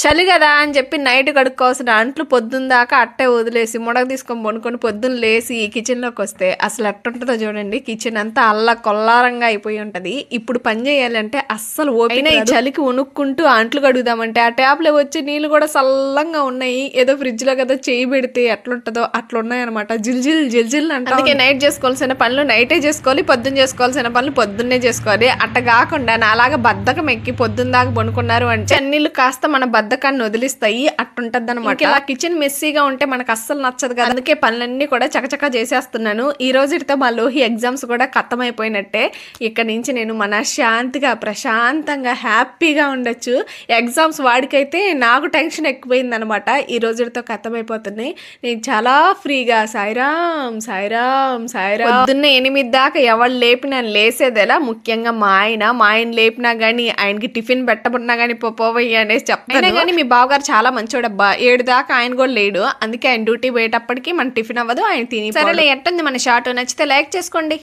చలి కదా అని చెప్పి నైట్ కడుక్కోవాల్సిన అంట్లు పొద్దున్న దాకా అట్టే వదిలేసి ముడక తీసుకొని పనుకొని పొద్దున్న లేసి ఈ కిచెన్లోకి వస్తే అసలు ఎట్టుంటుందో చూడండి. కిచెన్ అంతా అల్ల కొల్లారంగా అయిపోయి ఉంటది. ఇప్పుడు పని చేయాలంటే అస్సలు ఓపిక ఈ చలికి ఉనుక్కుంటూ అంట్లు కడుగుదామంటే ఆ ట్యాప్లో వచ్చి నీళ్ళు కూడా చల్లంగా ఉన్నాయి. ఏదో ఫ్రిడ్జ్లో కదా చేయి పెడితే ఎట్లుంటుందో అట్లా ఉన్నాయన్నమాట. జిల్జిల్ జిల్జిల్ అంటే అందుకే నైట్ చేసుకోవాల్సిన పనులు నైటే చేసుకోవాలి పొద్దున్న చేసుకోవాల్సిన పనులు పొద్దున్నే చేసుకోవాలి. అట్ట కాకుండా నాలాగా బద్ధకం ఎక్కి పొద్దున్న దాకా పనుకున్నారు అంటే అన్నిళ్ళు కాస్త మన బద్ధకాన్ని వదిలిస్తాయి అట్టుంటది అనమాట ఇలా కిచెన్ మెస్సీగా ఉంటే మనకు అస్సలు నచ్చదు కదా. అందుకే పనులన్నీ కూడా చకచకా చేసేస్తున్నాను. ఈ రోజుతో మా లోహి ఎగ్జామ్స్ కూడా అయిపోయినట్టే ఇక్కడ నుంచి నేను మన శాంతిగా ప్రశాంతంగా హ్యాపీగా ఉండొచ్చు. ఎగ్జామ్స్ వాడికైతే నాకు టెన్షన్ ఎక్కువైంది అనమాట ఈ రోజుతో అయిపోతున్నాయి నేను చాలా ఫ్రీగా సాయిరామ్ సాయిరామ్ సాయిరామ్. పొద్దున్న ఎనిమిది దాకా ఎవరు లేపినా లేసేది ఎలా ముఖ్యంగా మా ఆయన. మా ఆయన లేపినా గానీ ఆయనకి టిఫిన్ పెట్టబడినా గానీ పోవయ్య అనేసి చెప్తాను. కానీ మీ బావగారు చాలా మంచోడబ్బా. ఏడు దాకా ఆయన కూడా లేడు. అందుకే ఆయన డ్యూటీ పోయేటప్పటికి మన టిఫిన్ అవ్వదు ఆయన తిని సరేలే ఎట్టుంది మన షార్ట్ నచ్చితే లైక్ చేసుకోండి.